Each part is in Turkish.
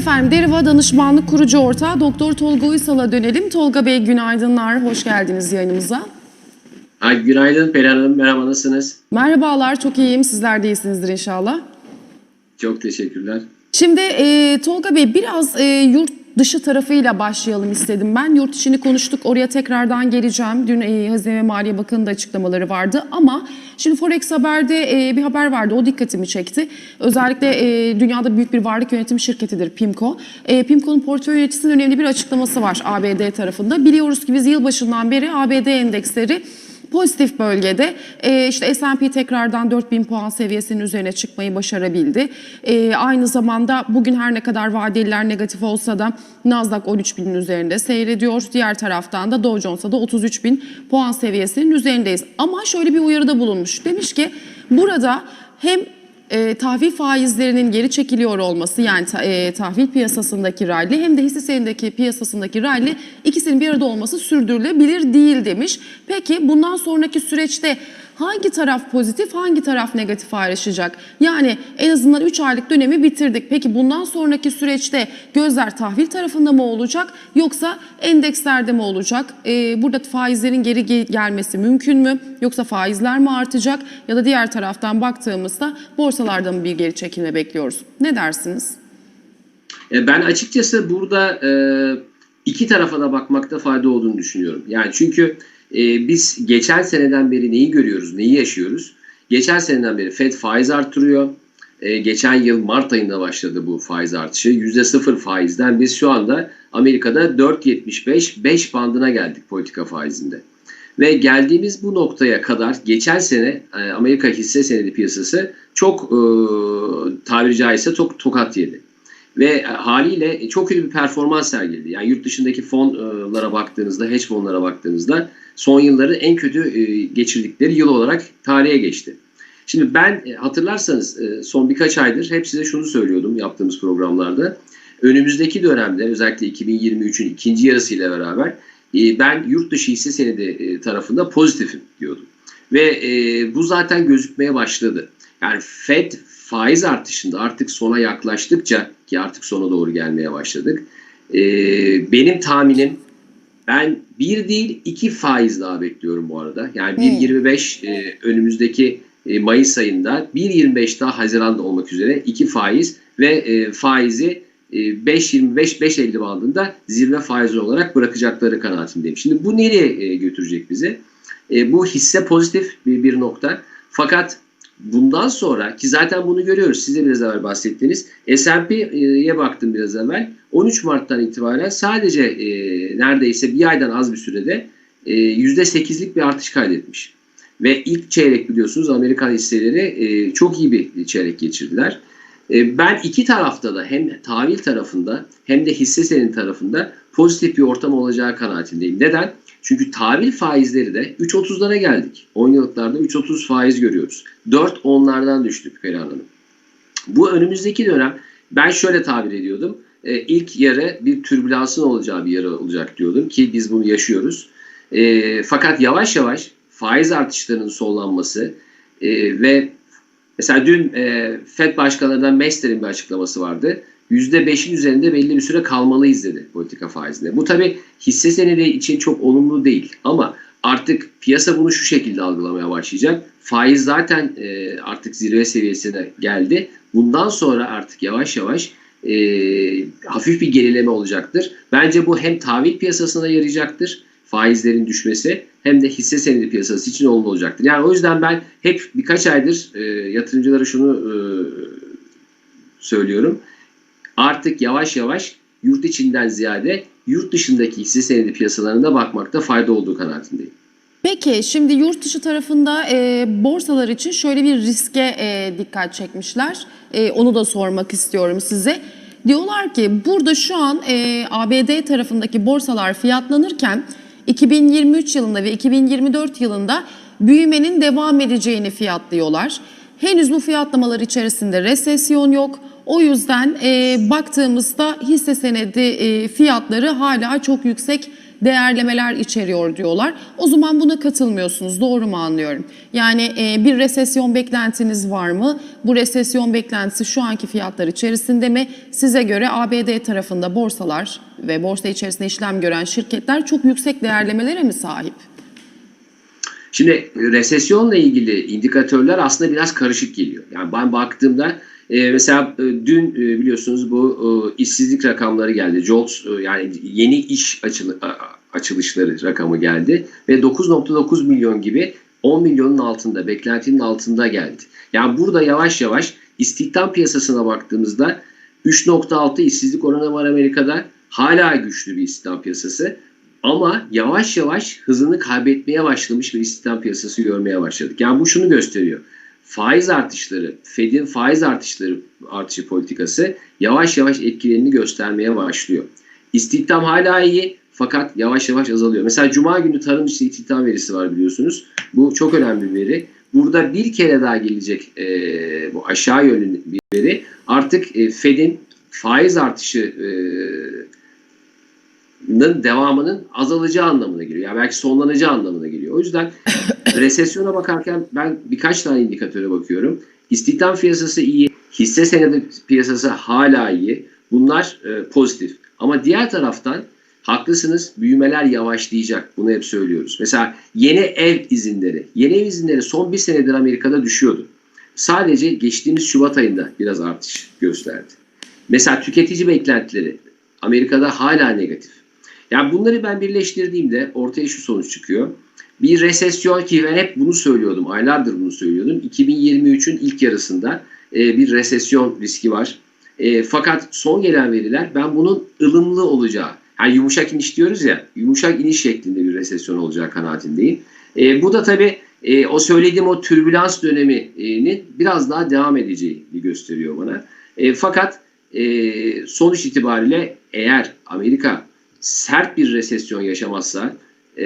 efendim Deriva Danışmanlık Kurucu Ortağı Doktor Tolga Uysal'a dönelim. Tolga Bey günaydınlar, hoş geldiniz yayınımıza. Ay, günaydın Pelin Hanım, merhaba nasılsınız? Merhabalar, çok iyiyim. Sizler de iyisinizdir inşallah. Çok teşekkürler. Şimdi e, Tolga Bey biraz e, yurt dışı tarafıyla başlayalım istedim ben. Yurt içini konuştuk, oraya tekrardan geleceğim. Dün e, Hazine ve Maliye Bakanı'nın da açıklamaları vardı ama şimdi Forex Haber'de e, bir haber vardı, o dikkatimi çekti. Özellikle e, dünyada büyük bir varlık yönetimi şirketidir PIMCO. E, PIMCO'nun portföy yöneticisinin önemli bir açıklaması var ABD tarafında. Biliyoruz ki biz yılbaşından beri ABD endeksleri Pozitif bölgede e, işte S&P tekrardan 4000 puan seviyesinin üzerine çıkmayı başarabildi. E, aynı zamanda bugün her ne kadar vadeliler negatif olsa da Nasdaq 13.000'in üzerinde seyrediyor. Diğer taraftan da Dow Jones'ta da 33.000 puan seviyesinin üzerindeyiz. Ama şöyle bir uyarıda bulunmuş. Demiş ki burada hem e, tahvil faizlerinin geri çekiliyor olması yani ta- e, tahvil piyasasındaki rally hem de hisse senedindeki piyasasındaki rally ikisinin bir arada olması sürdürülebilir değil demiş. Peki bundan sonraki süreçte hangi taraf pozitif hangi taraf negatif ayrışacak? Yani en azından 3 aylık dönemi bitirdik. Peki bundan sonraki süreçte gözler tahvil tarafında mı olacak yoksa endekslerde mi olacak? E, burada faizlerin geri ge- gelmesi mümkün mü? Yoksa faizler mi artacak? Ya da diğer taraftan baktığımızda borsalarda mı bir geri çekilme bekliyoruz? Ne dersiniz? E, Ben açıkçası burada e, iki tarafa da bakmakta fayda olduğunu düşünüyorum. Yani çünkü e, biz geçen seneden beri neyi görüyoruz, neyi yaşıyoruz? Geçen seneden beri FED faiz artırıyor. E, geçen yıl Mart ayında başladı bu faiz artışı. %0 faizden biz şu anda Amerika'da 4.75-5 bandına geldik politika faizinde. Ve geldiğimiz bu noktaya kadar geçen sene e, Amerika hisse senedi piyasası çok e, tabiri caizse çok tokat yedi. Ve e, haliyle çok kötü bir performans sergiledi. Yani yurt dışındaki fonlara baktığınızda, hedge fonlara baktığınızda son yılları en kötü e, geçirdikleri yıl olarak tarihe geçti. Şimdi ben e, hatırlarsanız e, son birkaç aydır hep size şunu söylüyordum yaptığımız programlarda. Önümüzdeki dönemde özellikle 2023'ün ikinci yarısıyla beraber e, ben yurt dışı hisse senedi e, tarafında pozitifim diyordum. Ve e, bu zaten gözükmeye başladı. Yani Fed faiz artışında artık sona yaklaştıkça ki artık sona doğru gelmeye başladık. e, benim tahminim ben bir değil iki faiz daha bekliyorum bu arada. Yani 1.25 e, önümüzdeki e, Mayıs ayında 1.25 daha Haziran'da olmak üzere iki faiz ve e, faizi e, 5.25-5.50 bandında zirve faizi olarak bırakacakları kanaatindeyim. Şimdi bu nereye e, götürecek bizi? E, bu hisse pozitif bir, bir nokta. Fakat bundan sonra ki zaten bunu görüyoruz. Siz de biraz evvel bahsettiniz. S&P'ye baktım biraz evvel. 13 Mart'tan itibaren sadece e, neredeyse bir aydan az bir sürede e, %8'lik bir artış kaydetmiş. Ve ilk çeyrek biliyorsunuz Amerikan hisseleri e, çok iyi bir çeyrek geçirdiler. E, ben iki tarafta da hem tahvil tarafında hem de hisse senedi tarafında pozitif bir ortam olacağı kanaatindeyim. Neden? Çünkü tahvil faizleri de 3.30'lara geldik. 10 yıllıklarda 3.30 faiz görüyoruz. 4 onlardan düştük Perihan Hanım. Bu önümüzdeki dönem ben şöyle tabir ediyordum. E, ilk yarı bir türbülansın olacağı bir yarı olacak diyordum ki biz bunu yaşıyoruz. E, fakat yavaş yavaş faiz artışlarının sollanması e, ve mesela dün e, FED başkanlarından Mester'in bir açıklaması vardı. %5'in üzerinde belli bir süre kalmalıyız dedi politika faizinde. Bu tabi hisse senedi için çok olumlu değil ama artık piyasa bunu şu şekilde algılamaya başlayacak. Faiz zaten e, artık zirve seviyesine geldi. Bundan sonra artık yavaş yavaş e, hafif bir gerileme olacaktır. Bence bu hem tahvil piyasasına yarayacaktır faizlerin düşmesi hem de hisse senedi piyasası için olumlu olacaktır. Yani o yüzden ben hep birkaç aydır e, yatırımcılara şunu e, söylüyorum. Artık yavaş yavaş yurt içinden ziyade yurt dışındaki hisse senedi piyasalarına bakmakta fayda olduğu kanaatindeyim. Peki şimdi yurt dışı tarafında e, borsalar için şöyle bir riske e, dikkat çekmişler. E, onu da sormak istiyorum size. Diyorlar ki burada şu an e, ABD tarafındaki borsalar fiyatlanırken 2023 yılında ve 2024 yılında büyümenin devam edeceğini fiyatlıyorlar. Henüz bu fiyatlamalar içerisinde resesyon yok. O yüzden e, baktığımızda hisse senedi e, fiyatları hala çok yüksek değerlemeler içeriyor diyorlar. O zaman buna katılmıyorsunuz. Doğru mu anlıyorum? Yani e, bir resesyon beklentiniz var mı? Bu resesyon beklentisi şu anki fiyatlar içerisinde mi? Size göre ABD tarafında borsalar ve borsa içerisinde işlem gören şirketler çok yüksek değerlemelere mi sahip? Şimdi resesyonla ilgili indikatörler aslında biraz karışık geliyor. Yani ben baktığımda e, mesela e, dün e, biliyorsunuz bu e, işsizlik rakamları geldi. Jobs e, yani yeni iş açılı, açılışları rakamı geldi ve 9.9 milyon gibi 10 milyonun altında, beklentinin altında geldi. Yani burada yavaş yavaş istihdam piyasasına baktığımızda 3.6 işsizlik oranı var Amerika'da. Hala güçlü bir istihdam piyasası. Ama yavaş yavaş hızını kaybetmeye başlamış bir istihdam piyasası görmeye başladık. Yani bu şunu gösteriyor. Faiz artışları, Fed'in faiz artışları artışı politikası yavaş yavaş etkilerini göstermeye başlıyor. İstihdam hala iyi fakat yavaş yavaş azalıyor. Mesela Cuma günü tarım dışı istihdam verisi var biliyorsunuz. Bu çok önemli bir veri. Burada bir kere daha gelecek e, bu aşağı yönlü bir veri. Artık e, Fed'in faiz artışı e, devamının azalacağı anlamına geliyor. Yani belki sonlanacağı anlamına geliyor. O yüzden resesyona bakarken ben birkaç tane indikatöre bakıyorum. İstihdam piyasası iyi, hisse senedi piyasası hala iyi. Bunlar e, pozitif. Ama diğer taraftan haklısınız büyümeler yavaşlayacak. Bunu hep söylüyoruz. Mesela yeni ev izinleri. Yeni ev izinleri son bir senedir Amerika'da düşüyordu. Sadece geçtiğimiz Şubat ayında biraz artış gösterdi. Mesela tüketici beklentileri Amerika'da hala negatif. Yani bunları ben birleştirdiğimde ortaya şu sonuç çıkıyor. Bir resesyon ki ben hep bunu söylüyordum, aylardır bunu söylüyordum. 2023'ün ilk yarısında e, bir resesyon riski var. E, fakat son gelen veriler ben bunun ılımlı olacağı, yani yumuşak iniş diyoruz ya, yumuşak iniş şeklinde bir resesyon olacağı kanaatindeyim. E, bu da tabii e, o söylediğim o türbülans döneminin biraz daha devam edeceğini gösteriyor bana. E, fakat e, sonuç itibariyle eğer Amerika sert bir resesyon yaşamazsa, e,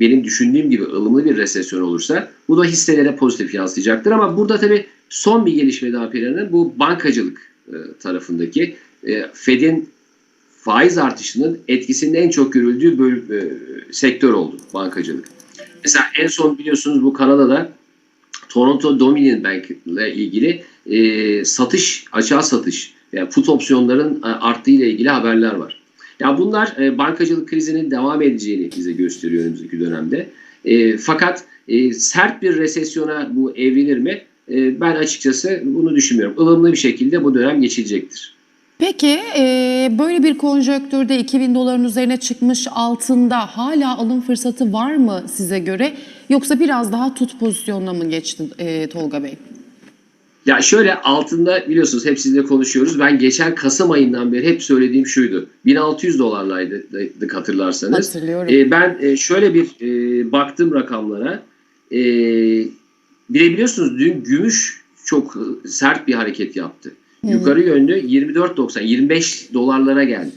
benim düşündüğüm gibi ılımlı bir resesyon olursa bu da hisselere pozitif yansıyacaktır. Ama burada tabii son bir gelişme daha Perihan'ın bu bankacılık e, tarafındaki e, Fed'in faiz artışının etkisinin en çok görüldüğü bölüm, sektör oldu bankacılık. Mesela en son biliyorsunuz bu Kanada'da Toronto Dominion Bank ile ilgili satış, açığa satış yani put opsiyonların arttığı ile ilgili haberler var. Ya bunlar e, bankacılık krizinin devam edeceğini bize gösteriyor önümüzdeki dönemde. E, fakat e, sert bir resesyona bu evrilir mi? E, ben açıkçası bunu düşünmüyorum. Ilımlı bir şekilde bu dönem geçilecektir. Peki e, böyle bir konjonktürde 2000 doların üzerine çıkmış altında hala alım fırsatı var mı size göre? Yoksa biraz daha tut pozisyonuna mı geçti e, Tolga Bey? Ya şöyle altında biliyorsunuz hep sizle konuşuyoruz. Ben geçen Kasım ayından beri hep söylediğim şuydu. 1600 dolarlaydık hatırlarsanız. Hatırlıyorum. Ee, ben e, şöyle bir e, baktım rakamlara. E, bilebiliyorsunuz dün gümüş çok sert bir hareket yaptı. Yukarı yönlü 24.90 25 dolarlara geldi.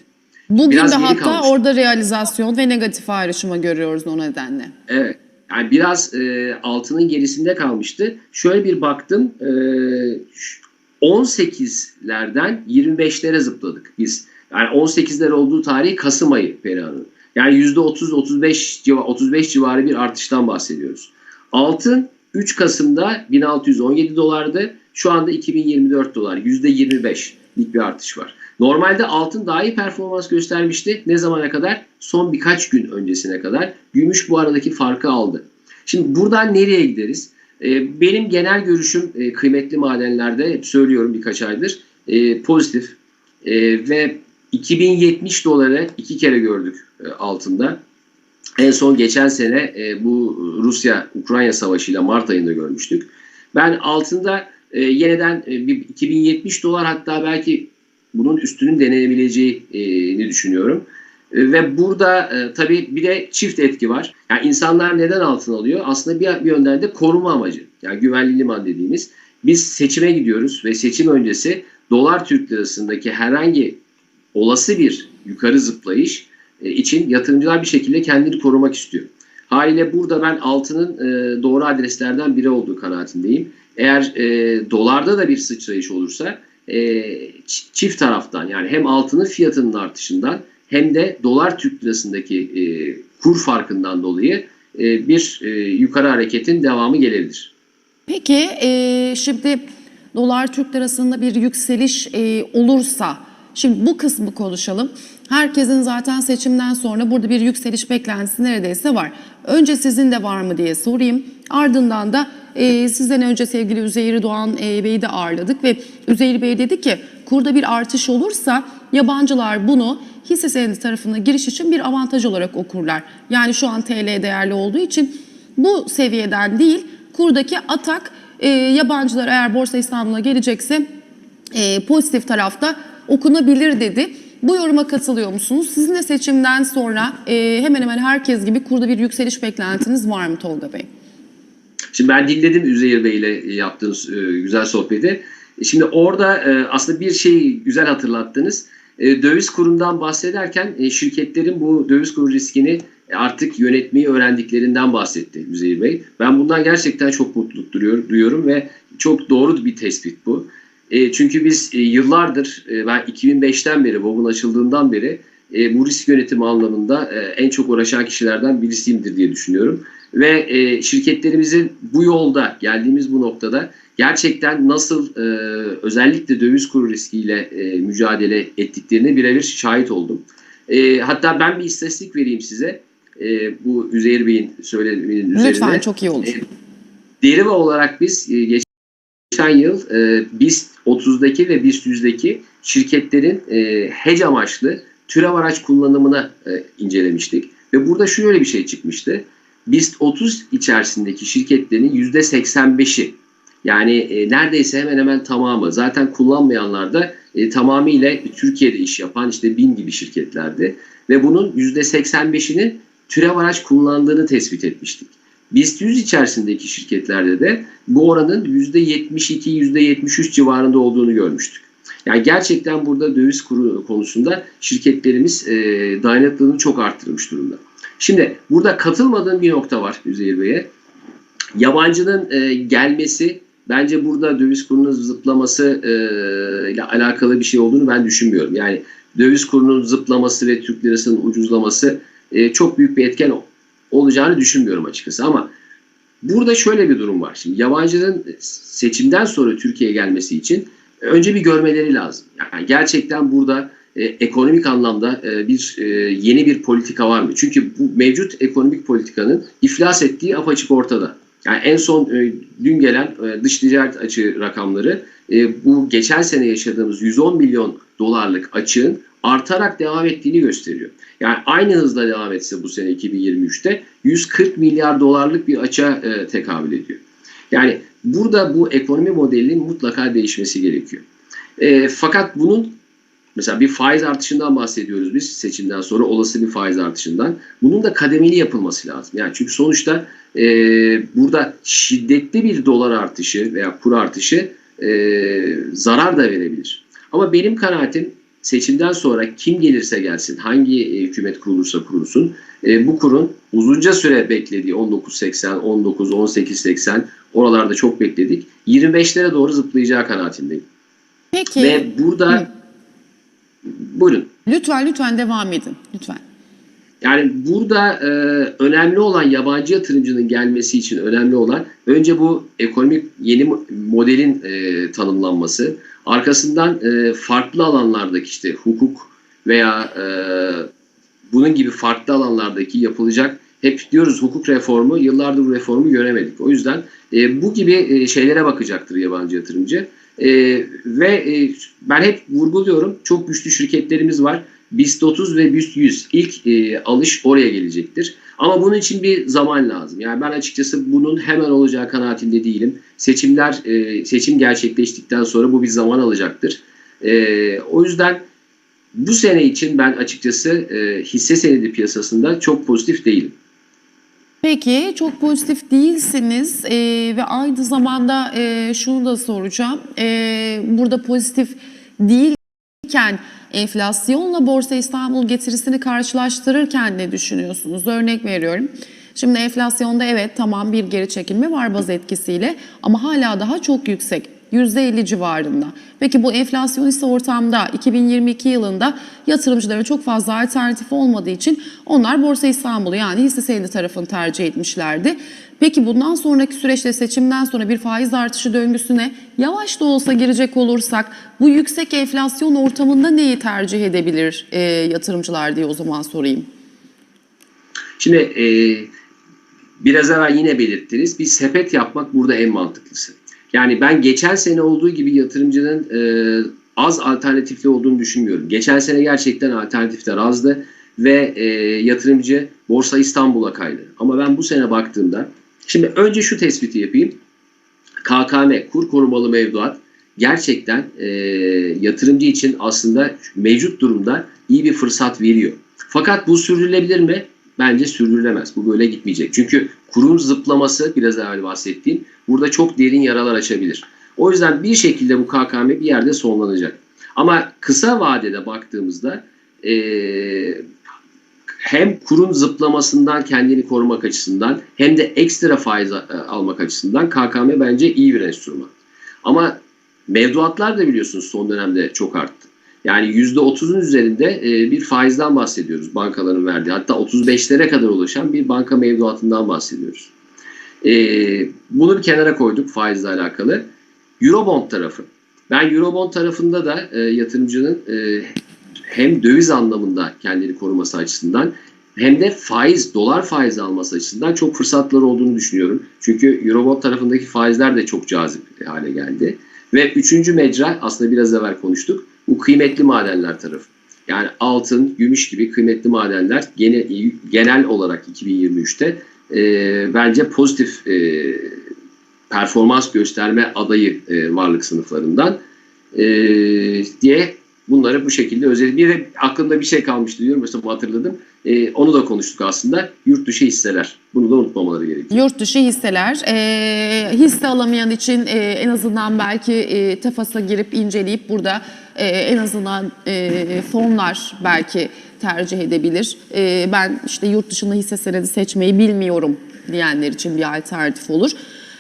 Bugün biraz de hatta kalmış. orada realizasyon ve negatif ayrışma görüyoruz o nedenle. Evet. Yani biraz e, altının gerisinde kalmıştı. Şöyle bir baktım. E, 18'lerden 25'lere zıpladık biz. Yani 18'ler olduğu tarih Kasım ayı Perihan'ın. Yani %30-35 civarı, 35 civarı bir artıştan bahsediyoruz. Altın 3 Kasım'da 1617 dolardı. Şu anda 2024 dolar. %25'lik bir artış var. Normalde altın daha iyi performans göstermişti. Ne zamana kadar? Son birkaç gün öncesine kadar. Gümüş bu aradaki farkı aldı. Şimdi buradan nereye gideriz? Ee, benim genel görüşüm e, kıymetli madenlerde hep söylüyorum birkaç aydır e, pozitif E, ve 2070 doları iki kere gördük altında. En son geçen sene bu Rusya-Ukrayna savaşıyla Mart ayında görmüştük. Ben altında yeniden e, bir 2070 dolar hatta belki bunun üstünün denenebileceğini düşünüyorum. E, Ve burada e, tabii bir de çift etki var. Yani insanlar neden altın alıyor? Aslında bir, bir yönden de koruma amacı. Yani güvenli liman dediğimiz. Biz seçime gidiyoruz ve seçim öncesi dolar Türk lirasındaki herhangi olası bir yukarı zıplayış e, için yatırımcılar bir şekilde kendini korumak istiyor. Haliyle burada ben altının e, doğru adreslerden biri olduğu kanaatindeyim. Eğer e, dolarda da bir sıçrayış olursa e, çift taraftan yani hem altının fiyatının artışından hem de dolar Türk lirasındaki e, kur farkından dolayı e, bir e, yukarı hareketin devamı gelebilir. Peki e, şimdi dolar Türk lirasında bir yükseliş e, olursa şimdi bu kısmı konuşalım. Herkesin zaten seçimden sonra burada bir yükseliş beklentisi neredeyse var. Önce sizin de var mı diye sorayım. Ardından da e, sizden önce sevgili Üzeyir Doğan e, Bey'i de ağırladık ve Üzeyir Bey dedi ki kurda bir artış olursa yabancılar bunu hisse senedi tarafına giriş için bir avantaj olarak okurlar. Yani şu an TL değerli olduğu için bu seviyeden değil kurdaki atak e, yabancılar eğer Borsa İstanbul'a gelecekse e, pozitif tarafta okunabilir dedi. Bu yoruma katılıyor musunuz? Sizin de seçimden sonra e, hemen hemen herkes gibi kurda bir yükseliş beklentiniz var mı Tolga Bey? Şimdi ben dinledim Üzeyir Bey ile yaptığınız e, güzel sohbeti. E, Şimdi orada e, aslında bir şeyi güzel hatırlattınız. E, döviz kurundan bahsederken e, şirketlerin bu döviz kuru riskini e, artık yönetmeyi öğrendiklerinden bahsetti Üzeyir Bey. Ben bundan gerçekten çok mutluluk duyuyor- duyuyorum ve çok doğru bir tespit bu. E, çünkü biz e, yıllardır, e, ben 2005'ten beri, BOB'un açıldığından beri e, bu risk yönetimi anlamında e, en çok uğraşan kişilerden birisiyimdir diye düşünüyorum. Ve e, şirketlerimizin bu yolda, geldiğimiz bu noktada gerçekten nasıl e, özellikle döviz kuru riskiyle e, mücadele ettiklerine birebir şahit oldum. E, hatta ben bir istatistik vereyim size. E, bu Üzeyir Bey'in söylediğinin üzerine. Lütfen çok iyi olur. E, deriva olarak biz e, geçen yıl e, BIST 30'daki ve BIST 100'deki şirketlerin e, hedge amaçlı türev araç kullanımına e, incelemiştik. Ve burada şöyle bir şey çıkmıştı. BIST 30 içerisindeki şirketlerin %85'i yani e, neredeyse hemen hemen tamamı zaten kullanmayanlar da e, tamamıyla Türkiye'de iş yapan işte BİM gibi şirketlerdi. Ve bunun %85'inin türev araç kullandığını tespit etmiştik. BIST 100 içerisindeki şirketlerde de bu oranın %72-%73 civarında olduğunu görmüştük. Yani gerçekten burada döviz kuru konusunda şirketlerimiz e, dayanıklılığını çok arttırmış durumda. Şimdi burada katılmadığım bir nokta var Üzeyir Bey'e. Yabancının e, gelmesi bence burada döviz kurunun zıplaması e, ile alakalı bir şey olduğunu ben düşünmüyorum. Yani döviz kurunun zıplaması ve Türk lirasının ucuzlaması e, çok büyük bir etken olacağını düşünmüyorum açıkçası ama burada şöyle bir durum var. Şimdi yabancının seçimden sonra Türkiye'ye gelmesi için önce bir görmeleri lazım. Yani gerçekten burada e, ekonomik anlamda e, bir e, yeni bir politika var mı? Çünkü bu mevcut ekonomik politikanın iflas ettiği apaçık ortada. Yani en son e, dün gelen e, dış ticaret açığı rakamları e, bu geçen sene yaşadığımız 110 milyon dolarlık açığın artarak devam ettiğini gösteriyor. Yani aynı hızla devam etse bu sene 2023'te 140 milyar dolarlık bir açığa e, tekabül ediyor. Yani burada bu ekonomi modelinin mutlaka değişmesi gerekiyor. E, fakat bunun mesela bir faiz artışından bahsediyoruz biz seçimden sonra olası bir faiz artışından. Bunun da kademeli yapılması lazım. Yani çünkü sonuçta e, burada şiddetli bir dolar artışı veya kur artışı e, zarar da verebilir. Ama benim kanaatim seçimden sonra kim gelirse gelsin, hangi e, hükümet kurulursa kurulsun, e, bu kurun uzunca süre beklediği 19.80, 19, 18.80 oralarda çok bekledik. 25'lere doğru zıplayacağı kanaatindeyim. Peki Ve burada Hı. buyurun. lütfen lütfen devam edin lütfen. Yani burada e, önemli olan yabancı yatırımcının gelmesi için önemli olan önce bu ekonomik yeni mo- modelin e, tanımlanması, arkasından e, farklı alanlardaki işte hukuk veya e, bunun gibi farklı alanlardaki yapılacak hep diyoruz hukuk reformu yıllardır bu reformu göremedik. O yüzden e, bu gibi e, şeylere bakacaktır yabancı yatırımcı. E, ve e, ben hep vurguluyorum çok güçlü şirketlerimiz var. BIST 30 ve BIST 100 ilk e, alış oraya gelecektir. Ama bunun için bir zaman lazım. Yani ben açıkçası bunun hemen olacağı kanaatinde değilim. Seçimler e, seçim gerçekleştikten sonra bu bir zaman alacaktır. E, o yüzden bu sene için ben açıkçası e, hisse senedi piyasasında çok pozitif değilim. Peki çok pozitif değilsiniz Ee, ve aynı zamanda e, şunu da soracağım. Ee, burada pozitif değilken enflasyonla Borsa İstanbul getirisini karşılaştırırken ne düşünüyorsunuz? Örnek veriyorum. Şimdi enflasyonda evet tamam bir geri çekilme var baz etkisiyle ama hala daha çok yüksek. %50 civarında. Peki bu enflasyonist ortamda 2022 yılında yatırımcılara çok fazla alternatif olmadığı için onlar Borsa İstanbul'u yani hisse senedi tarafını tercih etmişlerdi. Peki bundan sonraki süreçte seçimden sonra bir faiz artışı döngüsüne yavaş da olsa girecek olursak bu yüksek enflasyon ortamında neyi tercih edebilir e, yatırımcılar diye o zaman sorayım. Şimdi e, biraz evvel yine belirttiniz. Bir sepet yapmak burada en mantıklısı. Yani ben geçen sene olduğu gibi yatırımcının e, az alternatifli olduğunu düşünmüyorum. Geçen sene gerçekten alternatifler azdı ve e, yatırımcı Borsa İstanbul'a kaydı. Ama ben bu sene baktığımda şimdi önce şu tespiti yapayım. KKM kur korumalı mevduat gerçekten e, yatırımcı için aslında mevcut durumda iyi bir fırsat veriyor. Fakat bu sürdürülebilir mi? Bence sürdürülemez. Bu böyle gitmeyecek. Çünkü kurun zıplaması biraz evvel bahsettiğim burada çok derin yaralar açabilir. O yüzden bir şekilde bu KKM bir yerde sonlanacak. Ama kısa vadede baktığımızda e, hem kurun zıplamasından kendini korumak açısından hem de ekstra faiz e, almak açısından KKM bence iyi bir enstrüman. Ama mevduatlar da biliyorsunuz son dönemde çok arttı. Yani %30'un üzerinde e, bir faizden bahsediyoruz bankaların verdiği. Hatta 35'lere kadar ulaşan bir banka mevduatından bahsediyoruz. E, bunu bir kenara koyduk faizle alakalı. Eurobond tarafı. Ben Eurobond tarafında da e, yatırımcının e, hem döviz anlamında kendini koruması açısından hem de faiz, dolar faizi alması açısından çok fırsatları olduğunu düşünüyorum. Çünkü Eurobond tarafındaki faizler de çok cazip hale geldi. Ve üçüncü mecra aslında biraz evvel konuştuk. Bu kıymetli madenler tarafı. Yani altın, gümüş gibi kıymetli madenler gene, genel olarak 2023'te e, bence pozitif e, performans gösterme adayı e, varlık sınıflarından e, diye bunları bu şekilde özel bir de aklımda bir şey kalmıştı diyorum mesela hatırladım. E, onu da konuştuk aslında. Yurt dışı hisseler. Bunu da unutmamaları gerekiyor. Yurt dışı hisseler, e, hisse alamayan için e, en azından belki e, TAFAS'a girip inceleyip burada e, en azından e, fonlar belki tercih edebilir. E, ben işte yurt dışında hisse senedi seçmeyi bilmiyorum diyenler için bir alternatif olur.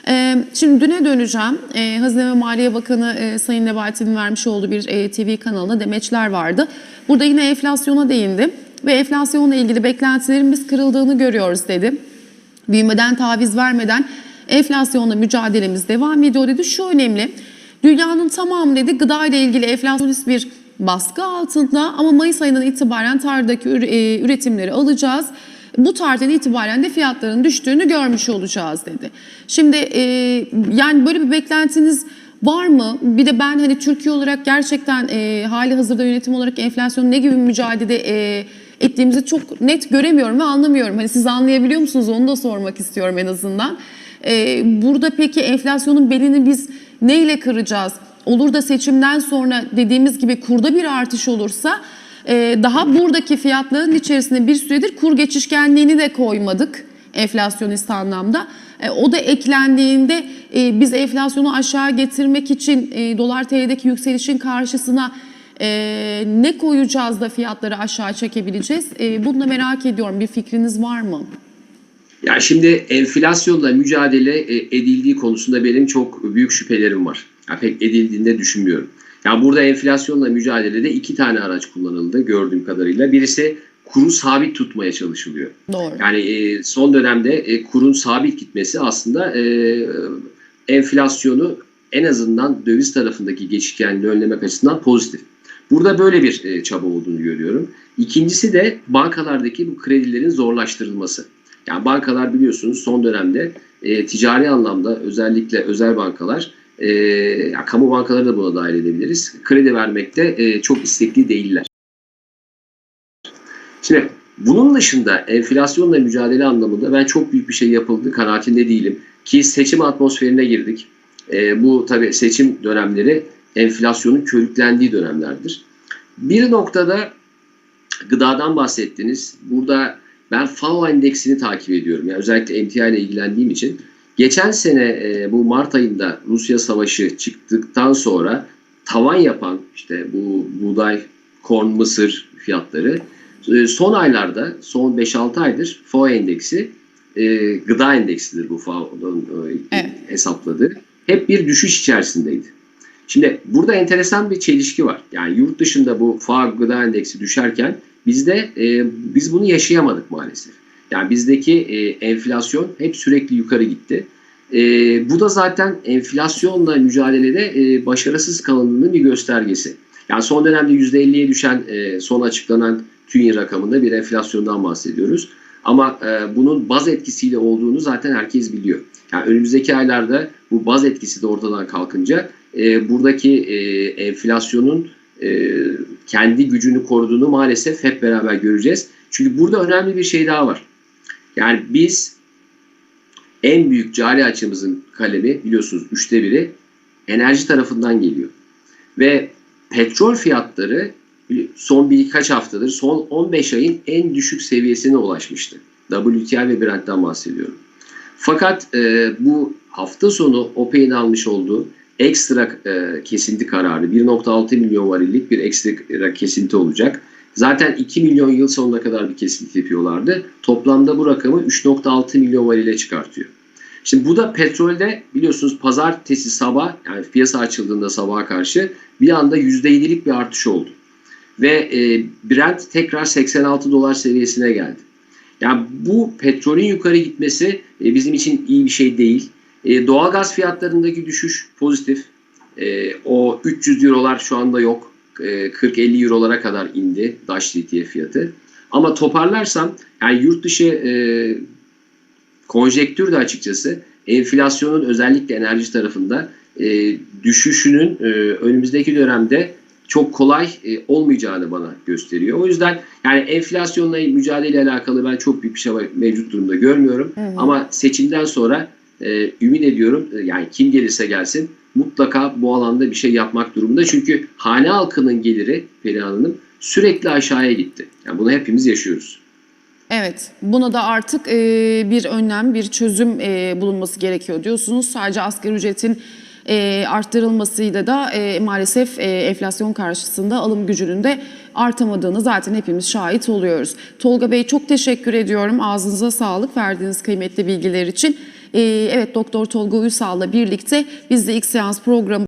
E, şimdi düne döneceğim. E, Hazine ve Maliye Bakanı e, Sayın Nebati'nin vermiş olduğu bir e, TV kanalına demeçler vardı. Burada yine enflasyona değindi ve enflasyonla ilgili beklentilerimiz kırıldığını görüyoruz dedi büyümeden taviz vermeden enflasyonla mücadelemiz devam ediyor dedi. Şu önemli. Dünyanın tamamı dedi gıda ile ilgili enflasyonist bir baskı altında ama Mayıs ayından itibaren tarladaki ür- e, üretimleri alacağız. Bu tarihten itibaren de fiyatların düştüğünü görmüş olacağız dedi. Şimdi e, yani böyle bir beklentiniz var mı? Bir de ben hani Türkiye olarak gerçekten e, hali hazırda yönetim olarak enflasyon ne gibi bir mücadele e, ettiğimizi çok net göremiyorum ve anlamıyorum. Hani siz anlayabiliyor musunuz onu da sormak istiyorum en azından. Ee, burada peki enflasyonun belini biz neyle kıracağız? Olur da seçimden sonra dediğimiz gibi kurda bir artış olursa e, daha buradaki fiyatların içerisinde bir süredir kur geçişkenliğini de koymadık enflasyonist anlamda. E, o da eklendiğinde e, biz enflasyonu aşağı getirmek için e, dolar TL'deki yükselişin karşısına e, ne koyacağız da fiyatları aşağı çekebileceğiz? Bunu da merak ediyorum. Bir fikriniz var mı? Ya şimdi enflasyonla mücadele edildiği konusunda benim çok büyük şüphelerim var. Ya pek edildiğini de düşünmüyorum. Ya burada enflasyonla mücadelede iki tane araç kullanıldı gördüğüm kadarıyla. Birisi kuru sabit tutmaya çalışılıyor. Doğru. Yani e, son dönemde e, kurun sabit gitmesi aslında e, enflasyonu en azından döviz tarafındaki geçişkenliği önlemek açısından pozitif. Burada böyle bir e, çaba olduğunu görüyorum. İkincisi de bankalardaki bu kredilerin zorlaştırılması. Yani bankalar biliyorsunuz son dönemde e, ticari anlamda özellikle özel bankalar, e, ya kamu bankaları da buna dahil edebiliriz. Kredi vermekte e, çok istekli değiller. Şimdi bunun dışında enflasyonla mücadele anlamında ben çok büyük bir şey yapıldı kanaatinde değilim. Ki seçim atmosferine girdik. E, bu tabii seçim dönemleri enflasyonun körüklendiği dönemlerdir. Bir noktada gıdadan bahsettiniz. Burada ben FAO endeksini takip ediyorum. Yani özellikle emtia ile ilgilendiğim için. Geçen sene e, bu Mart ayında Rusya savaşı çıktıktan sonra tavan yapan işte bu buğday, korn, mısır fiyatları e, son aylarda, son 5-6 aydır FAO endeksi e, gıda endeksidir bu FAO'nun e, Evet. hesapladığı. Hep bir düşüş içerisindeydi. Şimdi burada enteresan bir çelişki var. Yani yurt dışında bu FAO gıda endeksi düşerken bizde e, biz bunu yaşayamadık maalesef. Yani bizdeki e, enflasyon hep sürekli yukarı gitti. E, bu da zaten enflasyonla mücadelede e, başarısız kalındığının bir göstergesi. Yani son dönemde %50'ye düşen e, son açıklanan TÜİ rakamında bir enflasyondan bahsediyoruz. Ama e, bunun baz etkisiyle olduğunu zaten herkes biliyor. Yani önümüzdeki aylarda bu baz etkisi de ortadan kalkınca e, buradaki e, enflasyonun e, kendi gücünü koruduğunu maalesef hep beraber göreceğiz. Çünkü burada önemli bir şey daha var. Yani biz en büyük cari açımızın kalemi biliyorsunuz üçte biri enerji tarafından geliyor. Ve petrol fiyatları son birkaç haftadır son 15 ayın en düşük seviyesine ulaşmıştı. WTI ve Brent'ten bahsediyorum. Fakat e, bu hafta sonu OPEC'in almış olduğu ekstra e, kesinti kararı 1.6 milyon varillik bir ekstra kesinti olacak. Zaten 2 milyon yıl sonuna kadar bir kesinti yapıyorlardı. Toplamda bu rakamı 3.6 milyon varile çıkartıyor. Şimdi bu da petrolde biliyorsunuz pazartesi sabah yani piyasa açıldığında sabaha karşı bir anda %7'lik bir artış oldu. Ve e, Brent tekrar 86 dolar seviyesine geldi. Yani bu petrolün yukarı gitmesi e, bizim için iyi bir şey değil. E, doğalgaz fiyatlarındaki düşüş pozitif. O 300 eurolar şu anda yok. E, 40-50 eurolara kadar indi Dash Litiye fiyatı. Ama toparlarsam yani yurt dışı e, konjektür de açıkçası enflasyonun özellikle enerji tarafında e, düşüşünün e, önümüzdeki dönemde çok kolay e, olmayacağını bana gösteriyor. O yüzden yani enflasyonla mücadele alakalı ben çok büyük bir şey mevcut durumda görmüyorum. Evet. Ama seçimden sonra e, ümit ediyorum e, yani kim gelirse gelsin mutlaka bu alanda bir şey yapmak durumunda. Çünkü hane halkının geliri Perihan Hanım sürekli aşağıya gitti. Yani bunu hepimiz yaşıyoruz. Evet, buna da artık e, bir önlem, bir çözüm e, bulunması gerekiyor diyorsunuz. Sadece asgari ücretin e, arttırılmasıyla da e, maalesef e, enflasyon karşısında alım gücünün de artamadığını zaten hepimiz şahit oluyoruz. Tolga Bey çok teşekkür ediyorum. Ağzınıza sağlık verdiğiniz kıymetli bilgiler için. E, evet Doktor Tolga Uysal'la birlikte biz de ilk seans programı